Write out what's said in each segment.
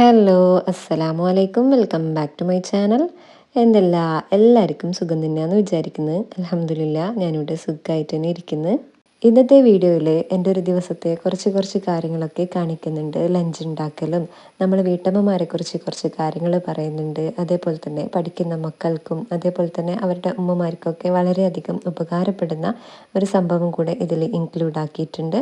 Hello അസ്സലാമു അലൈക്കും welcome back to my channel എന്തല്ല? എല്ലാവർക്കും സുഖം തന്നെയാണെന്ന് വിചാരിക്കുന്നത് അലഹമില്ല ഞാനിവിടെ സുഖമായിട്ട് തന്നെ ഇരിക്കുന്നു. ഇന്നത്തെ വീഡിയോയിൽ എന്റെ ഒരു ദിവസത്തെ കുറച്ച് കുറച്ച് കാര്യങ്ങളൊക്കെ കാണിക്കുന്നുണ്ട്. ലഞ്ച് ഉണ്ടാക്കലും നമ്മൾ വീട്ടമ്മമാരെ കുറിച്ച് കുറച്ച് കാര്യങ്ങൾ പറയുന്നുണ്ട്. അതേപോലെ തന്നെ പഠിക്കുന്ന മക്കൾക്കും അതേപോലെ തന്നെ അവരുടെ ഉമ്മമാർക്കൊക്കെ വളരെയധികം ഉപകാരപ്പെടുന്ന ഒരു സംഭവം കൂടെ ഇതിൽ ഇൻക്ലൂഡ് ആക്കിയിട്ടുണ്ട്.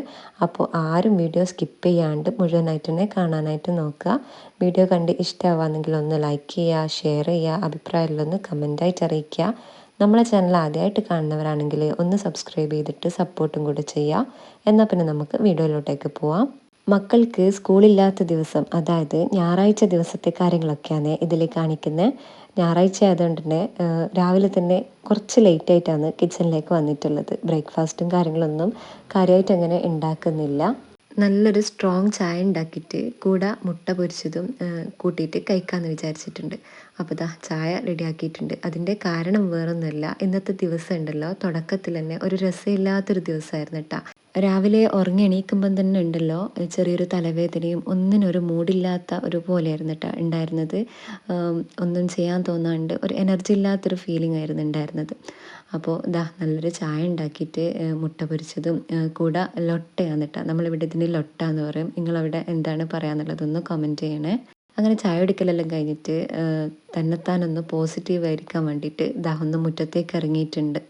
അപ്പോൾ ആരും വീഡിയോ സ്കിപ്പ് ചെയ്യാണ്ട് മുഴുവനായിട്ട് തന്നെ കാണാനായിട്ട് നോക്കുക. വീഡിയോ കണ്ട് ഇഷ്ടമാവാന്നെങ്കിൽ ഒന്ന് ലൈക്ക് ചെയ്യുക ഷെയർ ചെയ്യുക അഭിപ്രായമുള്ളൊന്ന് കമന്റായിട്ട് അറിയിക്കുക. നമ്മളെ ചാനൽ ആദ്യമായിട്ട് കാണുന്നവരാണെങ്കിൽ ഒന്ന് സബ്സ്ക്രൈബ് ചെയ്തിട്ട് സപ്പോർട്ടും കൂടെ ചെയ്യുക എന്നാൽ പിന്നെ നമുക്ക് വീഡിയോയിലോട്ടേക്ക് പോവാം. മക്കൾക്ക് സ്കൂളില്ലാത്ത ദിവസം അതായത് ഞായറാഴ്ച ദിവസത്തെ കാര്യങ്ങളൊക്കെയാണ് ഇതിൽ കാണിക്കുന്നത് ഞായറാഴ്ച ആയതുകൊണ്ട് തന്നെ രാവിലെ തന്നെ കുറച്ച് ലേറ്റ് ആയിട്ടാണ് കിച്ചണിലേക്ക് വന്നിട്ടുള്ളത്. ബ്രേക്ക്ഫാസ്റ്റും കാര്യങ്ങളൊന്നും കാര്യമായിട്ട് അങ്ങനെ ഉണ്ടാക്കുന്നില്ല നല്ലൊരു സ്ട്രോങ് ചായ ഉണ്ടാക്കിയിട്ട് കൂടെ മുട്ട പൊരിച്ചതും കൂട്ടിയിട്ട് കഴിക്കാമെന്ന് വിചാരിച്ചിട്ടുണ്ട്. അപ്പോൾ ദാ ചായ റെഡിയാക്കിയിട്ടുണ്ട്. അതിന്റെ കാരണം വേറൊന്നുമല്ല. ഇന്നത്തെ ദിവസം ഉണ്ടല്ലോ. തുടക്കത്തിൽ തന്നെ ഒരു രസമില്ലാത്തൊരു ദിവസമായിരുന്നു കേട്ടോ രാവിലെ ഉറങ്ങി എണീക്കുമ്പം തന്നെ ഉണ്ടല്ലോ. ചെറിയൊരു തലവേദനയും ഒന്നിനൊരു മൂഡില്ലാത്ത ഒരു പോലെയായിരുന്നു കേട്ടോ ഉണ്ടായിരുന്നത്. ഒന്നും ചെയ്യാൻ തോന്നാണ്ട് ഒരു എനർജി ഇല്ലാത്തൊരു ഫീലിംഗ് ആയിരുന്നു ഉണ്ടായിരുന്നത്. അപ്പോൾ ദാ നല്ലൊരു ചായ ഉണ്ടാക്കിയിട്ട് മുട്ട പൊരിച്ചതും കൂടെ ലൊട്ടയാണ് കേട്ടോ നമ്മളിവിടെ ഇതിന് ലൊട്ട എന്ന് പറയും. നിങ്ങളവിടെ എന്താണ് പറയാന്നുള്ളതൊന്ന് കമന്റ് ചെയ്യണേ. അങ്ങനെ ചായ എടുക്കലെല്ലാം കഴിഞ്ഞിട്ട് തന്നെത്താനൊന്ന് പോസിറ്റീവായിരിക്കാൻ വേണ്ടിയിട്ട് ദാഹൊന്ന് മുറ്റത്തേക്ക് ഇറങ്ങിയിട്ടുണ്ട്.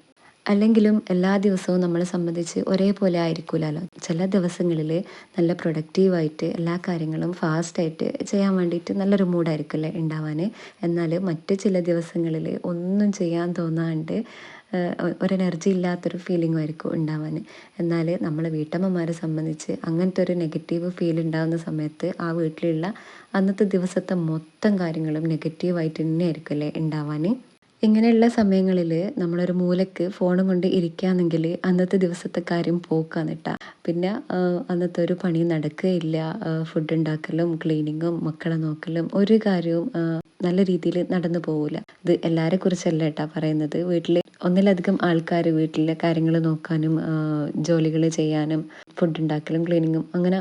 അല്ലെങ്കിലും എല്ലാ ദിവസവും നമ്മളെ സംബന്ധിച്ച് ഒരേപോലെ ആയിരിക്കില്ലല്ലോ ചില ദിവസങ്ങളിൽ നല്ല പ്രൊഡക്റ്റീവായിട്ട് എല്ലാ കാര്യങ്ങളും ഫാസ്റ്റായിട്ട് ചെയ്യാൻ വേണ്ടിയിട്ട് നല്ലൊരു മൂഡായിരിക്കില്ല ഉണ്ടാവാൻ എന്നാൽ മറ്റ് ചില ദിവസങ്ങളിൽ ഒന്നും ചെയ്യാൻ തോന്നാണ്ട് ഒരു എനർജി ഇല്ലാത്തൊരു ഫീലിംഗ് ആയിരിക്കും ഉണ്ടാവാൻ എന്നാൽ നമ്മളെ വീട്ടമ്മമാരെ സംബന്ധിച്ച് അങ്ങനത്തെ ഒരു നെഗറ്റീവ് ഫീൽ ഉണ്ടാകുന്ന സമയത്ത് ആ വീട്ടിലുള്ള അന്നത്തെ ദിവസത്തെ മൊത്തം കാര്യങ്ങളും നെഗറ്റീവായിട്ട് തന്നെ ആയിരിക്കും അല്ലേ ഉണ്ടാവാൻ ഇങ്ങനെയുള്ള സമയങ്ങളിൽ നമ്മളൊരു മൂലക്ക് ഫോണും കൊണ്ട് ഇരിക്കുകയാണെങ്കിൽ അന്നത്തെ ദിവസത്തെ കാര്യം പോക്കാന്ന് കേട്ടാ പിന്നെ അന്നത്തെ ഒരു പണി നടക്കുകയില്ല. ഫുഡ് ഉണ്ടാക്കലും ക്ലീനിങ്ങും മക്കളെ നോക്കലും ഒരു കാര്യവും നല്ല രീതിയിൽ നടന്നു പോകില്ല ഇത് എല്ലാവരെ കുറിച്ചല്ല കേട്ടാ പറയുന്നത്. വീട്ടിൽ ഒന്നിലധികം ആൾക്കാർ വീട്ടിലെ കാര്യങ്ങൾ നോക്കാനും ജോലികൾ ചെയ്യാനും ഫുഡ് ഉണ്ടാക്കലും ക്ലീനിങ്ങും അങ്ങനെ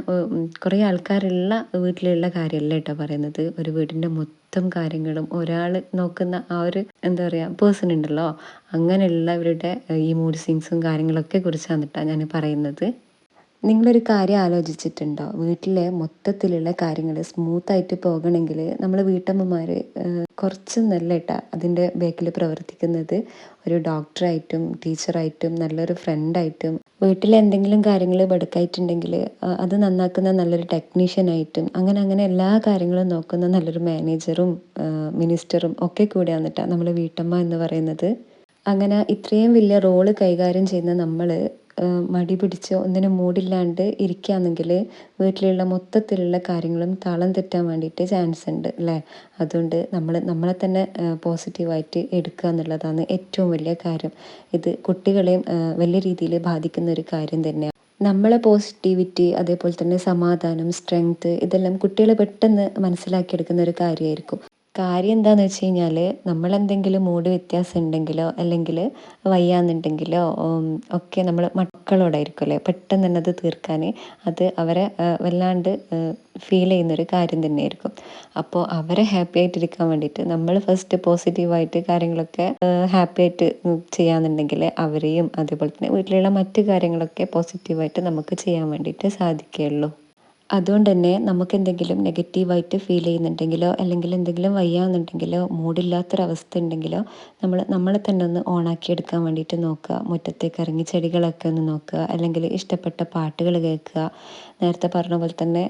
കുറേ ആൾക്കാരുള്ള വീട്ടിലുള്ള കാര്യമല്ല കേട്ടോ പറയുന്നത്. ഒരു വീടിന്റെ മൊത്തം കാര്യങ്ങളും ഒരാൾ നോക്കുന്ന ആ ഒരു എന്താ പറയുക പേഴ്സൺ ഉണ്ടല്ലോ. അങ്ങനെയുള്ളവരുടെ ഈ മൂഡ് സ്വിങ്സും കാര്യങ്ങളൊക്കെ കുറിച്ചാണ് കേട്ടോ ഞാൻ പറയുന്നത്. നിങ്ങളൊരു കാര്യം ആലോചിച്ചിട്ടുണ്ടോ? വീട്ടിലെ മൊത്തത്തിലുള്ള കാര്യങ്ങൾ സ്മൂത്തായിട്ട് പോകണമെങ്കിൽ നമ്മൾ വീട്ടമ്മമാർ കുറച്ച് നല്ല കേട്ടാ അതിന്റെ ബാക്കിൽ പ്രവർത്തിക്കുന്നത്. ഒരു ഡോക്ടറായിട്ടും ടീച്ചറായിട്ടും നല്ലൊരു ഫ്രണ്ടായിട്ടും വീട്ടിൽ എന്തെങ്കിലും കാര്യങ്ങൾ ബടുക്കായിട്ടുണ്ടെങ്കിൽ അത് നന്നാക്കുന്ന നല്ലൊരു ടെക്നീഷ്യനായിട്ടും അങ്ങനെ അങ്ങനെ എല്ലാ കാര്യങ്ങളും നോക്കുന്ന നല്ലൊരു മാനേജറും മിനിസ്റ്ററും ഒക്കെ കൂടെ കേട്ടോ നമ്മൾ വീട്ടമ്മ എന്ന് പറയുന്നത്. അങ്ങനെ ഇത്രയും വലിയ റോൾ കൈകാര്യം ചെയ്യുന്ന നമ്മൾ മടി പിടിച്ച് ഒന്നിനും മൂടില്ലാണ്ട് ഇരിക്കുകയാണെങ്കിൽ വീട്ടിലുള്ള മൊത്തത്തിലുള്ള കാര്യങ്ങളും താളം തെറ്റാൻ വേണ്ടിയിട്ട് ചാൻസ് ഉണ്ട് അല്ലേ? അതുകൊണ്ട് നമ്മൾ നമ്മളെ തന്നെ പോസിറ്റീവായിട്ട് എടുക്കുക എന്നുള്ളതാണ് ഏറ്റവും വലിയ കാര്യം. ഇത് കുട്ടികളെയും വലിയ രീതിയിൽ ബാധിക്കുന്ന ഒരു കാര്യം തന്നെയാണ്. നമ്മളെ പോസിറ്റിവിറ്റി അതേപോലെ തന്നെ സമാധാനം സ്ട്രെങ്ത് ഇതെല്ലാം കുട്ടികളെ പെട്ടെന്ന് മനസ്സിലാക്കിയെടുക്കുന്ന ഒരു കാര്യമായിരിക്കും. കാര്യം എന്താണെന്ന് വെച്ച് കഴിഞ്ഞാൽ നമ്മളെന്തെങ്കിലും മൂഡ് വ്യത്യാസം ഉണ്ടെങ്കിലോ അല്ലെങ്കിൽ വയ്യാന്നുണ്ടെങ്കിലോ ഒക്കെ നമ്മൾ മക്കളോടായിരിക്കും അല്ലേ പെട്ടെന്ന് തന്നെ അത് തീർക്കാൻ അത് അവരെ വല്ലാണ്ട് ഫീൽ ചെയ്യുന്നൊരു കാര്യം തന്നെയായിരിക്കും. അപ്പോൾ അവരെ ഹാപ്പി ആയിട്ടിരിക്കാൻ വേണ്ടിയിട്ട് നമ്മൾ ഫസ്റ്റ് പോസിറ്റീവായിട്ട് കാര്യങ്ങളൊക്കെ ഹാപ്പി ആയിട്ട് ചെയ്യാന്നുണ്ടെങ്കിൽ അവരെയും അതേപോലെ തന്നെ വീട്ടിലുള്ള മറ്റു കാര്യങ്ങളൊക്കെ പോസിറ്റീവായിട്ട് നമുക്ക് ചെയ്യാൻ വേണ്ടിയിട്ട് സാധിക്കുകയുള്ളൂ. അതുകൊണ്ട് തന്നെ നമുക്ക് എന്തെങ്കിലും നെഗറ്റീവായിട്ട് ഫീൽ ചെയ്യുന്നുണ്ടെങ്കിലോ അല്ലെങ്കിൽ എന്തെങ്കിലും വയ്യാന്നുണ്ടെങ്കിലോ മൂടില്ലാത്തൊരവസ്ഥ ഉണ്ടെങ്കിലോ നമ്മൾ നമ്മളെ തന്നെ ഒന്ന് ഓണാക്കി എടുക്കാൻ വേണ്ടിയിട്ട് നോക്കുക. മുറ്റത്തേക്ക് ഇറങ്ങി ചെടികളൊക്കെ ഒന്ന് നോക്കുക. അല്ലെങ്കിൽ ഇഷ്ടപ്പെട്ട പാട്ടുകൾ കേൾക്കുക. നേരത്തെ പറഞ്ഞ പോലെ തന്നെ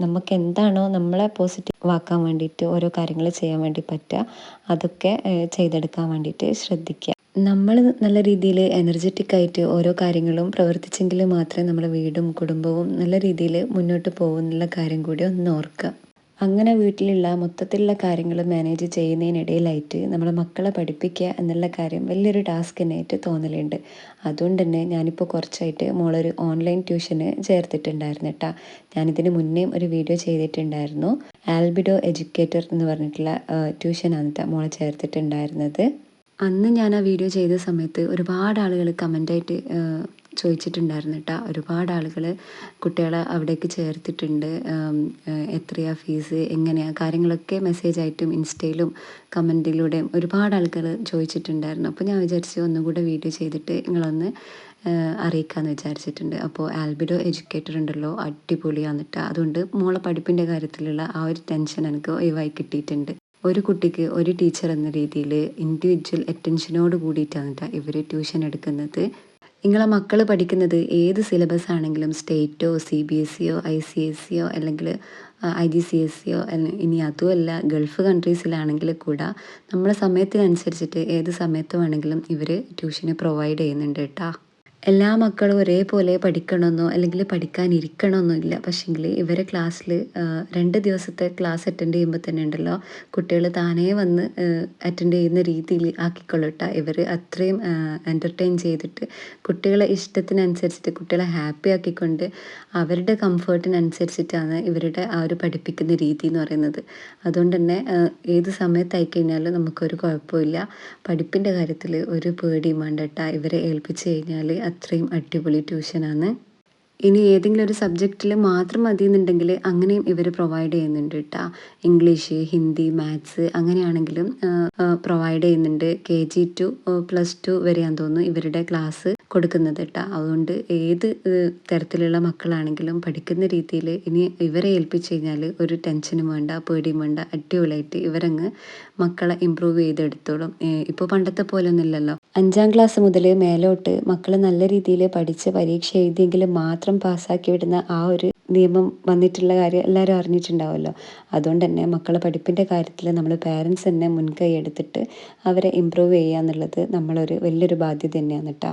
നമുക്ക് എന്താണോ നമ്മളെ പോസിറ്റീവ് ആക്കാൻ വേണ്ടിയിട്ട് ഓരോ കാര്യങ്ങൾ ചെയ്യാൻ വേണ്ടി പറ്റുക. അതൊക്കെ ചെയ്തെടുക്കാൻ വേണ്ടിയിട്ട് ശ്രദ്ധിക്കുക. നമ്മൾ നല്ല രീതിയിൽ എനർജറ്റിക് ആയിട്ട് ഓരോ കാര്യങ്ങളും പ്രവർത്തിച്ചെങ്കിൽ മാത്രമേ നമ്മുടെ വീടും കുടുംബവും നല്ല രീതിയിൽ മുന്നോട്ട് പോകുന്നുള്ള കാര്യം കൂടി ഒന്ന് ഓർക്കുക. അങ്ങനെ വീട്ടിലുള്ള മൊത്തത്തിലുള്ള കാര്യങ്ങൾ മാനേജ് ചെയ്യുന്നതിനിടയിലായിട്ട് നമ്മളെ മക്കളെ പഠിപ്പിക്കുക എന്നുള്ള കാര്യം വലിയൊരു ടാസ്ക് തന്നെയായിട്ട് തോന്നലുണ്ട്. അതുകൊണ്ട് തന്നെ ഞാനിപ്പോൾ കുറച്ചായിട്ട് മോളൊരു ഓൺലൈൻ ട്യൂഷന് ചേർത്തിട്ടുണ്ടായിരുന്നു കേട്ടോ ഞാനിതിന് മുന്നേ ഒരു വീഡിയോ ചെയ്തിട്ടുണ്ടായിരുന്നു. ആൽബിഡോ എഡ്യൂക്കേറ്റർ എന്ന് പറഞ്ഞിട്ടുള്ള ട്യൂഷനാണ് കേട്ടോ മോളെ ചേർത്തിട്ടുണ്ടായിരുന്നത്. അന്ന് ഞാൻ ആ വീഡിയോ ചെയ്ത സമയത്ത് ഒരുപാട് ആളുകൾ കമന്റായിട്ട് ചോദിച്ചിട്ടുണ്ടായിരുന്നു കേട്ടോ ഒരുപാട് ആളുകൾ കുട്ടികളെ അവിടേക്ക് ചേർത്തിട്ടുണ്ട്. എത്രയാ ഫീസ് എങ്ങനെയാണ് കാര്യങ്ങളൊക്കെ മെസ്സേജായിട്ടും ഇൻസ്റ്റയിലും കമന്റിലൂടെയും ഒരുപാട് ആൾക്കാർ ചോദിച്ചിട്ടുണ്ടായിരുന്നു. അപ്പോൾ ഞാൻ വിചാരിച്ചു ഒന്നുകൂടെ വീഡിയോ ചെയ്തിട്ട് നിങ്ങളൊന്ന് അറിയിക്കാമെന്ന് വിചാരിച്ചിട്ടുണ്ട്. അപ്പോൾ ആൽബിഡോ എഡ്യൂക്കേറ്റർ ഉണ്ടല്ലോ അടിപൊളിയാന്നിട്ട് അതുകൊണ്ട് മോളെ പഠിപ്പിന്റെ കാര്യത്തിലുള്ള ആ ഒരു ടെൻഷൻ എനിക്ക് ഒഴിവായി കിട്ടിയിട്ടുണ്ട്. ഒരു കുട്ടിക്ക് ഒരു ടീച്ചർ എന്ന രീതിയിൽ ഇൻഡിവിജ്വൽ അറ്റൻഷനോട് കൂടിയിട്ടാണ് കേട്ടോ ഇവർ ട്യൂഷൻ എടുക്കുന്നത്. നിങ്ങളെ മക്കൾ പഠിക്കുന്നത് ഏത് സിലബസ് ആണെങ്കിലും സ്റ്റേറ്റോ സി ബി എസ് സിയോ ഐ സി എസ് സിയോ അല്ലെങ്കിൽ ഐ ജി സി എസ് സിയോ ഇനി അതുമല്ല ഗൾഫ് കൺട്രീസിലാണെങ്കിൽ കൂടെ നമ്മളെ സമയത്തിനനുസരിച്ചിട്ട് ഏത് സമയത്ത് വേണമെങ്കിലും ഇവർ ട്യൂഷന് പ്രൊവൈഡ് ചെയ്യുന്നുണ്ട് കേട്ടോ എല്ലാ മക്കളും ഒരേപോലെ പഠിക്കണമെന്നോ അല്ലെങ്കിൽ പഠിക്കാനിരിക്കണമെന്നോ ഇല്ല. പക്ഷേങ്കിൽ ഇവരെ ക്ലാസ്സിൽ രണ്ട് ദിവസത്തെ ക്ലാസ് അറ്റൻഡ് ചെയ്യുമ്പോൾ തന്നെ ഉണ്ടല്ലോ കുട്ടികൾ താനേ വന്ന് അറ്റൻഡ് ചെയ്യുന്ന രീതിയിൽ ആക്കിക്കൊള്ളട്ട. ഇവർ അത്രയും എന്റർടൈൻ ചെയ്തിട്ട് കുട്ടികളെ ഇഷ്ടത്തിനനുസരിച്ചിട്ട് കുട്ടികളെ ഹാപ്പി ആക്കിക്കൊണ്ട് അവരുടെ കംഫർട്ടിനനുസരിച്ചിട്ടാണ് ഇവരുടെ ആ ഒരു പഠിപ്പിക്കുന്ന രീതി എന്ന് പറയുന്നത്. അതുകൊണ്ട് തന്നെ ഏത് സമയത്തായി കഴിഞ്ഞാലും നമുക്കൊരു കുഴപ്പമില്ല. പഠിപ്പിന്റെ കാര്യത്തിൽ ഒരു പേടിയും വേണ്ട ഇവരെ ഏൽപ്പിച്ച് കഴിഞ്ഞാൽ അത്രയും അടിപൊളി ട്യൂഷനാണ്. ഇനി ഏതെങ്കിലും ഒരു സബ്ജക്റ്റിൽ മാത്രം മതി എന്നുണ്ടെങ്കിൽ അങ്ങനെയും ഇവർ പ്രൊവൈഡ് ചെയ്യുന്നുണ്ട് കേട്ടോ ഇംഗ്ലീഷ് ഹിന്ദി മാത്സ് അങ്ങനെയാണെങ്കിലും പ്രൊവൈഡ് ചെയ്യുന്നുണ്ട്. K G to plus two വരെയാന്ന് തോന്നുന്നു ഇവരുടെ ക്ലാസ് കൊടുക്കുന്നത് കേട്ടോ അതുകൊണ്ട് ഏത് തരത്തിലുള്ള മക്കളാണെങ്കിലും പഠിക്കുന്ന രീതിയിൽ ഇനി ഇവരെ ഏൽപ്പിച്ചു കഴിഞ്ഞാൽ ഒരു ടെൻഷനും വേണ്ട പേടിയും വേണ്ട അടിപൊളിയായിട്ട് ഇവരങ്ങ് മക്കളെ ഇമ്പ്രൂവ് ചെയ്തെടുത്തോളും. ഇപ്പോൾ പണ്ടത്തെ പോലെ ഒന്നുമില്ലല്ലോ അഞ്ചാം ക്ലാസ് മുതൽ മേലോട്ട് മക്കൾ നല്ല രീതിയിൽ പഠിച്ച് പരീക്ഷ എഴുതിയെങ്കിൽ മാത്രം പാസ്സാക്കി വിടുന്ന ആ ഒരു നിയമം വന്നിട്ടുള്ള കാര്യം എല്ലാവരും അറിഞ്ഞിട്ടുണ്ടാവുമല്ലോ. അതുകൊണ്ട് തന്നെ മക്കളെ പഠിപ്പിന്റെ കാര്യത്തിൽ നമ്മൾ പാരൻസ് തന്നെ മുൻകൈ എടുത്തിട്ട് അവരെ ഇമ്പ്രൂവ് ചെയ്യുക എന്നുള്ളത് നമ്മളൊരു വലിയൊരു ബാധ്യത തന്നെയാണ് കേട്ടോ.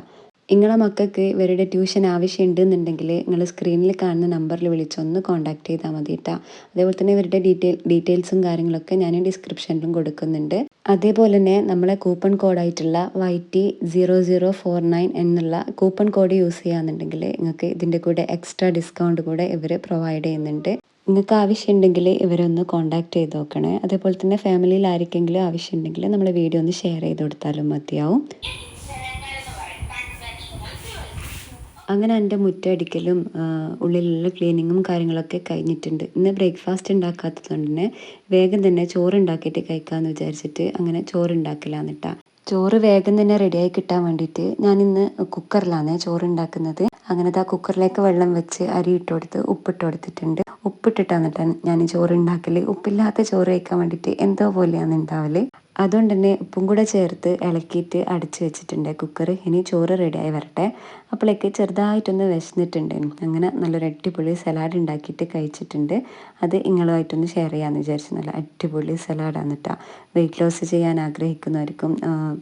നിങ്ങളെ മക്കൾക്ക് ഇവരുടെ ട്യൂഷൻ ആവശ്യമുണ്ട് എന്നുണ്ടെങ്കിൽ നിങ്ങൾ സ്ക്രീനിൽ കാണുന്ന നമ്പറിൽ വിളിച്ചൊന്ന് കോൺടാക്ട് ചെയ്താൽ മതി കേട്ടോ അതേപോലെ തന്നെ ഇവരുടെ ഡീറ്റെയിൽ ഡീറ്റെയിൽസും കാര്യങ്ങളൊക്കെ ഞാൻ ഡിസ്ക്രിപ്ഷനിലും കൊടുക്കുന്നുണ്ട്. അതേപോലെ തന്നെ നമ്മളെ coupon കോഡായിട്ടുള്ള Y T zero zero four nine എന്നുള്ള കൂപ്പൺ കോഡ് യൂസ് ചെയ്യുകയാണെന്നുണ്ടെങ്കിൽ നിങ്ങൾക്ക് ഇതിന്റെ കൂടെ എക്സ്ട്രാ ഡിസ്കൗണ്ട് കൂടെ ഇവർ പ്രൊവൈഡ് ചെയ്യുന്നുണ്ട്. നിങ്ങൾക്ക് ആവശ്യമുണ്ടെങ്കിൽ ഇവരൊന്ന് കോൺടാക്ട് ചെയ്ത് നോക്കണേ. അതേപോലെ തന്നെ ഫാമിലിയിൽ ആർക്കെങ്കിലും ആവശ്യമുണ്ടെങ്കിൽ നമ്മൾ വീഡിയോ ഒന്ന് ഷെയർ ചെയ്ത് കൊടുത്താലും മതിയാവും. അങ്ങനെ എന്റെ മുറ്റടിക്കലും ഉള്ളിലുള്ള ക്ലീനിങ്ങും കാര്യങ്ങളൊക്കെ കഴിഞ്ഞിട്ടുണ്ട്. ഇന്ന് ബ്രേക്ക്ഫാസ്റ്റ് ഉണ്ടാക്കാത്തത് കൊണ്ട് തന്നെ വേഗം തന്നെ ചോറ് ഉണ്ടാക്കിയിട്ട് കഴിക്കാമെന്ന് വിചാരിച്ചിട്ട് അങ്ങനെ ചോറ് ഉണ്ടാക്കലാന്നിട്ടാ ചോറ് വേഗം തന്നെ റെഡിയായി കിട്ടാൻ വേണ്ടിയിട്ട് ഞാൻ ഇന്ന് കുക്കറിലാണ് ചോറ് ഉണ്ടാക്കുന്നത് അങ്ങനെ ആ കുക്കറിലേക്ക് വെള്ളം വെച്ച് അരി ഇട്ട് കൊടുത്ത് ഉപ്പിട്ട് കൊടുത്തിട്ടുണ്ട്. ഉപ്പിട്ടിട്ടാണ് കേട്ടോ ഞാൻ ചോറ് ഉണ്ടാക്കൽ ഉപ്പില്ലാത്ത ചോറ് കഴിക്കാൻ വേണ്ടിയിട്ട് എന്തോ പോലെയാണ് ഉണ്ടാവൽ അതുകൊണ്ട് തന്നെ ഉപ്പും കൂടെ ചേർത്ത് ഇളക്കിയിട്ട് അടച്ച് വെച്ചിട്ടുണ്ട് കുക്കർ ഇനി ചോറ് റെഡിയായി വരട്ടെ. അപ്പോഴേക്ക് ചെറുതായിട്ടൊന്ന് വിശന്നിട്ടുണ്ട്. അങ്ങനെ നല്ലൊരു അടിപൊളി സലാഡ് ഉണ്ടാക്കിയിട്ട് കഴിച്ചിട്ടുണ്ട്. അത് നിങ്ങളുമായിട്ടൊന്ന് ഷെയർ ചെയ്യാമെന്ന് വിചാരിച്ചു. നല്ല അടിപൊളി സലാഡാണ് കേട്ടോ വെയിറ്റ് ലോസ് ചെയ്യാൻ ആഗ്രഹിക്കുന്നവർക്കും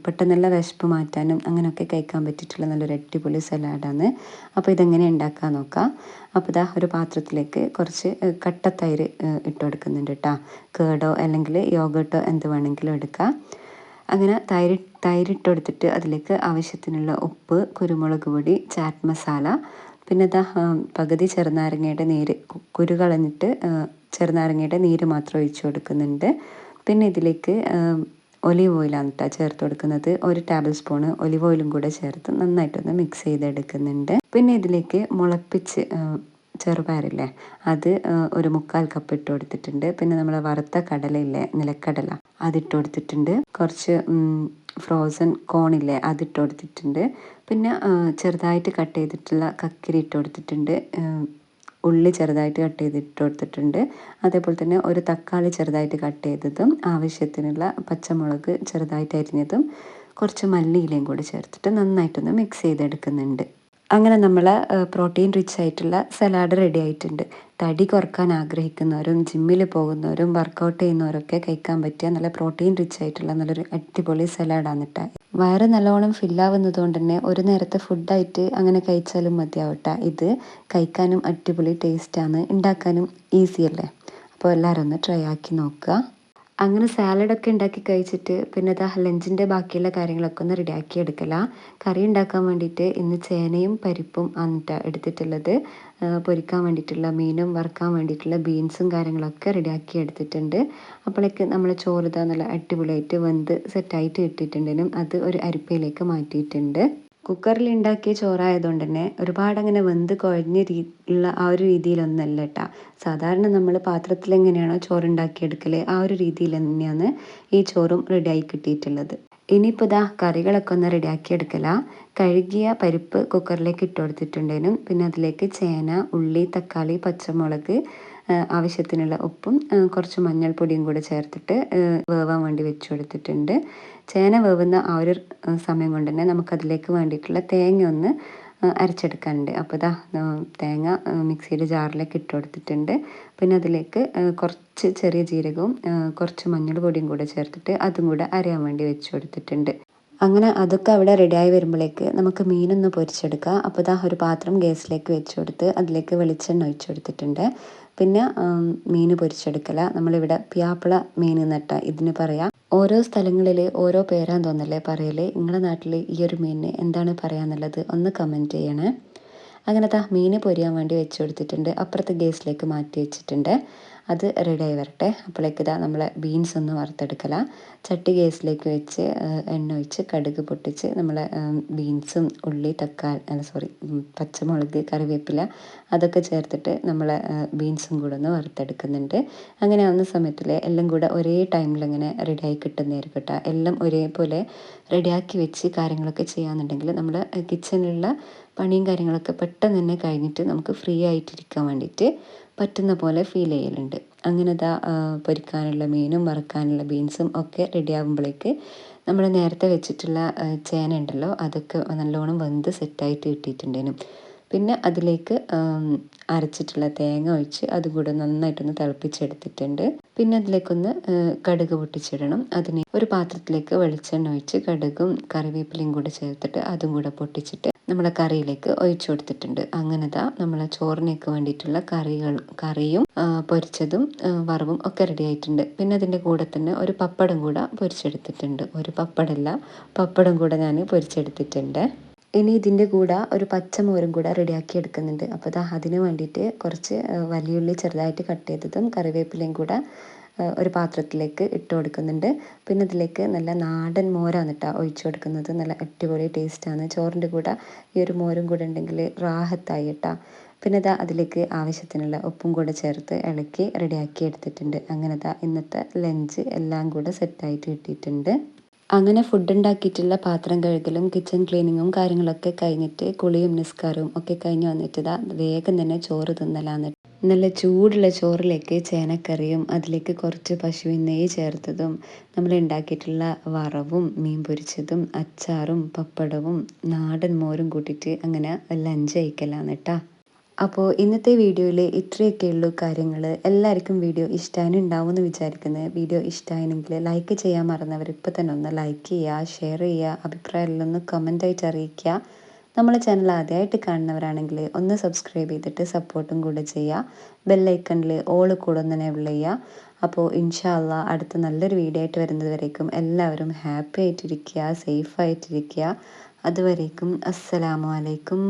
പെട്ടെന്നുള്ള വിശപ്പ് മാറ്റാനും അങ്ങനെയൊക്കെ കഴിക്കാൻ പറ്റിയിട്ടുള്ള നല്ലൊരു അടിപൊളി സലാഡാണ് അപ്പോൾ ഇതെങ്ങനെ ഉണ്ടാക്കാൻ നോക്കാം. അപ്പോൾ ഇതാ ഒരു പാത്രത്തിലേക്ക് കുറച്ച് കട്ടത്തൈര് ഇട്ട് കൊടുക്കുന്നുണ്ട് കേട്ടോ കേടോ അല്ലെങ്കിൽ യോഗട്ടോ എന്ത് വേണമെങ്കിലും എടുക്കാം. അങ്ങനെ തൈര് തൈരിട്ട് കൊടുത്തിട്ട് അതിലേക്ക് ആവശ്യത്തിനുള്ള ഉപ്പ് കുരുമുളക് പൊടി ചാറ്റ് മസാല പിന്നെ ഇതാ പകുതി ചെറുനാരങ്ങയുടെ നീര് കുരു കളഞ്ഞിട്ട് ചെറുനാരങ്ങയുടെ നീര് മാത്രം ഒഴിച്ചു കൊടുക്കുന്നുണ്ട്. പിന്നെ ഇതിലേക്ക് ഒലിവ് ഓയിലാണ് കേട്ടോ ചേർത്ത് കൊടുക്കുന്നത്. ഒരു ടേബിൾ സ്പൂണ് ഒലിവ് ഓയിലും കൂടെ ചേർത്ത് നന്നായിട്ടൊന്ന് മിക്സ് ചെയ്തെടുക്കുന്നുണ്ട്. പിന്നെ ഇതിലേക്ക് മുളപ്പിച്ച് ചെറുപയറില്ലേ? അത് ഒരു മുക്കാൽ കപ്പ് ഇട്ട് കൊടുത്തിട്ടുണ്ട്. പിന്നെ നമ്മൾ വറുത്ത കടലയില്ലേ? നിലക്കടല അതിട്ട് കൊടുത്തിട്ടുണ്ട്. കുറച്ച് ഫ്രോസൺ കോണില്ലേ അതിട്ട് കൊടുത്തിട്ടുണ്ട്. പിന്നെ ചെറുതായിട്ട് കട്ട് ചെയ്തിട്ടുള്ള കക്കിരി ഇട്ട് കൊടുത്തിട്ടുണ്ട്. ഉള്ളി ചെറുതായിട്ട് കട്ട് ചെയ്തിട്ട് കൊടുത്തിട്ടുണ്ട്. അതേപോലെ തന്നെ ഒരു തക്കാളി ചെറുതായിട്ട് കട്ട് ചെയ്തതും ആവശ്യത്തിനുള്ള പച്ചമുളക് ചെറുതായിട്ട് അരിഞ്ഞതും കുറച്ച് മല്ലിയിലയും കൂടി ചേർത്തിട്ട് നന്നായിട്ടൊന്ന് മിക്സ് ചെയ്തെടുക്കുന്നുണ്ട്. അങ്ങനെ നമ്മൾ പ്രോട്ടീൻ റിച്ച് ആയിട്ടുള്ള സലാഡ് റെഡി ആയിട്ടുണ്ട്. തടി കുറയ്ക്കാൻ ആഗ്രഹിക്കുന്നവരും ജിമ്മിൽ പോകുന്നവരും വർക്കൗട്ട് ചെയ്യുന്നവരൊക്കെ കഴിക്കാൻ പറ്റിയ നല്ല പ്രോട്ടീൻ റിച്ച് ആയിട്ടുള്ള നല്ലൊരു അടിപൊളി സലാഡാണ് കേട്ടോ വയറ് നല്ലോണം ഫില്ലാവുന്നത് കൊണ്ട് തന്നെ ഒരു നേരത്തെ ഫുഡായിട്ട് അങ്ങനെ കഴിച്ചാലും മതിയാവട്ടെ ഇത് കഴിക്കാനും അടിപൊളി ടേസ്റ്റാണ് ഉണ്ടാക്കാനും ഈസിയല്ലേ അപ്പോൾ എല്ലാവരും ഒന്ന് ട്രൈ ആക്കി നോക്കുക. അങ്ങനെ സാലഡൊക്കെ ഉണ്ടാക്കി കഴിച്ചിട്ട് പിന്നെ അതാ ലഞ്ചിന്റെ ബാക്കിയുള്ള കാര്യങ്ങളൊക്കെ ഒന്ന് റെഡിയാക്കി എടുക്കല. കറി ഉണ്ടാക്കാൻ വേണ്ടിയിട്ട് ഇന്ന് ചേനയും പരിപ്പും ആണ് എടുത്തിട്ടുള്ളത്. പൊരിക്കാൻ വേണ്ടിയിട്ടുള്ള മീനും വറുക്കാൻ വേണ്ടിയിട്ടുള്ള ബീൻസും കാര്യങ്ങളൊക്കെ റെഡിയാക്കി എടുത്തിട്ടുണ്ട്. അപ്പോഴേക്ക് നമ്മൾ ചോറ് ഇതാ നല്ല അടിപൊളിയായിട്ട് വെന്ത് സെറ്റായിട്ട് ഇട്ടിട്ടുണ്ടെങ്കിലും അത് ഒരു അരിപ്പയിലേക്ക് മാറ്റിയിട്ടുണ്ട്. കുക്കറിൽ ഉണ്ടാക്കിയ ചോറായതുകൊണ്ട് തന്നെ ഒരുപാട് അങ്ങനെ വെന്ത് കുഴഞ്ഞ രീ ഉള്ള ആ ഒരു രീതിയിലൊന്നല്ല കേട്ടോ സാധാരണ നമ്മൾ പാത്രത്തിൽ എങ്ങനെയാണോ ചോറുണ്ടാക്കിയെടുക്കൽ ആ ഒരു രീതിയിൽ തന്നെയാണ് ഈ ചോറും റെഡിയായി കിട്ടിയിട്ടുള്ളത്. ഇനിയിപ്പോൾ ഇതാ കറികളൊക്കെ ഒന്ന് റെഡിയാക്കി എടുക്കല കഴുകിയ പരിപ്പ് കുക്കറിലേക്ക് ഇട്ട് കൊടുത്തിട്ടുണ്ടേനും. പിന്നെ അതിലേക്ക് ചേന ഉള്ളി തക്കാളി പച്ചമുളക് ആവശ്യത്തിനുള്ള ഉപ്പും കുറച്ച് മഞ്ഞൾപ്പൊടിയും കൂടെ ചേർത്തിട്ട് വേവാൻ വേണ്ടി വെച്ച് കൊടുത്തിട്ടുണ്ട്. ചേന വേവുന്ന ആ ഒരു സമയം കൊണ്ട് തന്നെ നമുക്കതിലേക്ക് വേണ്ടിയിട്ടുള്ള തേങ്ങ ഒന്ന് അരച്ചെടുക്കാനുണ്ട്. അപ്പോൾ ഇതാ തേങ്ങ മിക്സിയുടെ ജാറിലേക്ക് ഇട്ട് കൊടുത്തിട്ടുണ്ട്. പിന്നെ അതിലേക്ക് കുറച്ച് ചെറിയ ജീരകവും കുറച്ച് മഞ്ഞൾ പൊടിയും കൂടെ ചേർത്തിട്ട് അതും കൂടെ അരയാൻ വേണ്ടി വെച്ച് കൊടുത്തിട്ടുണ്ട്. അങ്ങനെ അതൊക്കെ അവിടെ റെഡിയായി വരുമ്പോഴേക്ക് നമുക്ക് മീനൊന്ന് പൊരിച്ചെടുക്കാം. അപ്പോൾ ഇതാ ഒരു പാത്രം ഗ്യാസിലേക്ക് വെച്ച് കൊടുത്ത് അതിലേക്ക് വെളിച്ചെണ്ണ ഒഴിച്ചു കൊടുത്തിട്ടുണ്ട്. പിന്നെ മീൻ പൊരിച്ചെടുക്കല. നമ്മളിവിടെ പ്യാപ്പിള മീൻ നട്ട ഇതിന് പറയാം. ഓരോ സ്ഥലങ്ങളിൽ ഓരോ പേരാൻ തോന്നല്ലേ പറയൽ. നിങ്ങളുടെ നാട്ടിൽ ഈ ഒരു മീനിന് എന്താണ് പറയാന്നുള്ളത് ഒന്ന് കമന്റ് ചെയ്യണേ. അങ്ങനത്തെ മീൻ പൊരിയാൻ വേണ്ടി വെച്ച് കൊടുത്തിട്ടുണ്ട്. അപ്പുറത്തെ ഗ്യാസിലേക്ക് മാറ്റി വെച്ചിട്ടുണ്ട്. അത് റെഡിയായി വരട്ടെ. അപ്പോഴേക്ക് ഇതാ നമ്മൾ ബീൻസ് ഒന്ന് വറുത്തെടുക്കല. ചട്ടി ഗ്യാസിലേക്ക് വെച്ച് എണ്ണ ഒഴിച്ച് കടുക് പൊട്ടിച്ച് നമ്മൾ ബീൻസും ഉള്ളി തക്കാളി അല്ല സോറി പച്ചമുളക് കറിവേപ്പില അതൊക്കെ ചേർത്തിട്ട് നമ്മൾ ബീൻസും കൂടെ ഒന്ന് വറുത്തെടുക്കുന്നുണ്ട്. അങ്ങനെ ആവുന്ന സമയത്തിൽ എല്ലാം കൂടെ ഒരേ ടൈമിൽ ഇങ്ങനെ റെഡിയായി കിട്ടുന്നതായിരിക്കും കേട്ടോ എല്ലാം ഒരേപോലെ റെഡിയാക്കി വെച്ച് കാര്യങ്ങളൊക്കെ ചെയ്യാന്നുണ്ടെങ്കിൽ നമ്മൾ കിച്ചണിലുള്ള പണിയും കാര്യങ്ങളൊക്കെ പെട്ടെന്ന് തന്നെ കഴിഞ്ഞിട്ട് നമുക്ക് ഫ്രീ ആയിട്ടിരിക്കാൻ വേണ്ടിയിട്ട് പറ്റുന്ന പോലെ ഫീൽ ചെയ്യലുണ്ട്. അങ്ങനെ ഇതാ പൊരിക്കാനുള്ള മീനും വറുക്കാനുള്ള ബീൻസും ഒക്കെ റെഡി ആകുമ്പോഴേക്ക് നമ്മൾ നേരത്തെ വെച്ചിട്ടുള്ള ചേന ഉണ്ടല്ലോ അതൊക്കെ നല്ലോണം വെന്ത് സെറ്റായിട്ട് കിട്ടിയിട്ടുണ്ടേനും. പിന്നെ അതിലേക്ക് അരച്ചിട്ടുള്ള തേങ്ങ ഒഴിച്ച് അതും കൂടെ നന്നായിട്ടൊന്ന് തിളപ്പിച്ചെടുത്തിട്ടുണ്ട്. പിന്നെ അതിലേക്കൊന്ന് കടുക് പൊട്ടിച്ചിടണം. അതിന് ഒരു പാത്രത്തിലേക്ക് വെളിച്ചെണ്ണ ഒഴിച്ച് കടുകും കറിവേപ്പിലയും കൂടെ ചേർത്തിട്ട് അതും കൂടെ പൊട്ടിച്ചിട്ട് നമ്മളെ കറിയിലേക്ക് ഒഴിച്ചു കൊടുത്തിട്ടുണ്ട്. അങ്ങനെ അങ്ങനെതാ നമ്മളെ ചോറിനേക്ക് വേണ്ടിയിട്ടുള്ള കറികൾ കറിയും പൊരിച്ചതും വറവും ഒക്കെ റെഡി ആയിട്ടുണ്ട്. പിന്നെ അതിന്റെ കൂടെ തന്നെ ഒരു പപ്പടം കൂടെ പൊരിച്ചെടുത്തിട്ടുണ്ട്. ഒരു പപ്പടമല്ല പപ്പടം കൂടെ ഞാൻ പൊരിച്ചെടുത്തിട്ടുണ്ട്. ഇനി ഇതിന്റെ കൂടെ ഒരു പച്ചമോരും കൂടെ റെഡിയാക്കി എടുക്കുന്നുണ്ട്. അപ്പോൾ അതാ അതിന് വേണ്ടിയിട്ട് കുറച്ച് വലിയുള്ളി ചെറുതായിട്ട് കട്ട് ചെയ്തതും കറിവേപ്പിലയും കൂടെ ഒരു പാത്രത്തിലേക്ക് ഇട്ട് കൊടുക്കുന്നുണ്ട്. പിന്നെ ഇതിലേക്ക് നല്ല നാടൻ മോരാണ് കേട്ടോ ഒഴിച്ചു കൊടുക്കുന്നത്. നല്ല അടിപൊളി ടേസ്റ്റാണ് ചോറിന്റെ കൂടെ ഈ ഒരു മോരും കൂടെ ഉണ്ടെങ്കിൽ റാഹത്തായി കേട്ടോ പിന്നെ ഇതാ അതിലേക്ക് ആവശ്യത്തിനുള്ള ഉപ്പും കൂടെ ചേർത്ത് ഇളക്കി റെഡിയാക്കി എടുത്തിട്ടുണ്ട്. അങ്ങനെ ഇതാ ഇന്നത്തെ ലഞ്ച് എല്ലാം കൂടെ സെറ്റായിട്ട് കിട്ടിയിട്ടുണ്ട്. അങ്ങനെ ഫുഡ് ഉണ്ടാക്കിയിട്ടുള്ള പാത്രം കഴുകലും കിച്ചൺ ക്ലീനിങ്ങും കാര്യങ്ങളൊക്കെ കഴിഞ്ഞിട്ട് കുളിയും നിസ്കാരവും ഒക്കെ കഴിഞ്ഞ് വന്നിട്ട് ഇതാ വേഗം തന്നെ ചോറ് തിന്നലാന്ന് നല്ല ചൂടുള്ള ചോറിലേക്ക് ചേനക്കറിയും അതിലേക്ക് കുറച്ച് പശുവിൻ നെയ്യ് ചേർത്തതും നമ്മൾ ഉണ്ടാക്കിയിട്ടുള്ള വറവും മീൻ പൊരിച്ചതും അച്ചാറും പപ്പടവും നാടൻ മോരും കൂട്ടിയിട്ട് അങ്ങനെ ലഞ്ച് കഴിക്കലാണ് കേട്ടോ അപ്പോൾ ഇന്നത്തെ വീഡിയോയിൽ ഇത്രയൊക്കെ ഉള്ളൂ കാര്യങ്ങൾ എല്ലാവർക്കും വീഡിയോ ഇഷ്ടമായിട്ടുണ്ടാവും എന്ന് വിചാരിക്കുന്നത് വീഡിയോ ഇഷ്ടമായെങ്കിൽ ലൈക്ക് ചെയ്യാൻ മറന്നവർ ഇപ്പോൾ തന്നെ ഒന്ന് ലൈക്ക് ചെയ്യുക ഷെയർ ചെയ്യുക അഭിപ്രായങ്ങളിലൊന്ന് കമന്റായിട്ട് അറിയിക്കുക. നമ്മളെ ചാനൽ ആദ്യമായിട്ട് കാണുന്നവരാണെങ്കിൽ ഒന്ന് സബ്സ്ക്രൈബ് ചെയ്തിട്ട് സപ്പോർട്ടും കൂടെ ചെയ്യുക ബെല്ലൈക്കണിൽ ഓൾ കൂടെ ഒന്ന് എനേബിൾ ചെയ്യുക അപ്പോൾ ഇൻഷാല്ല അടുത്ത നല്ലൊരു വീഡിയോ ആയിട്ട് വരുന്നത് വരേക്കും എല്ലാവരും ഹാപ്പി ആയിട്ടിരിക്കുക സേഫ് ആയിട്ടിരിക്കുക അതുവരേക്കും അസ്സലാമു അലൈക്കും.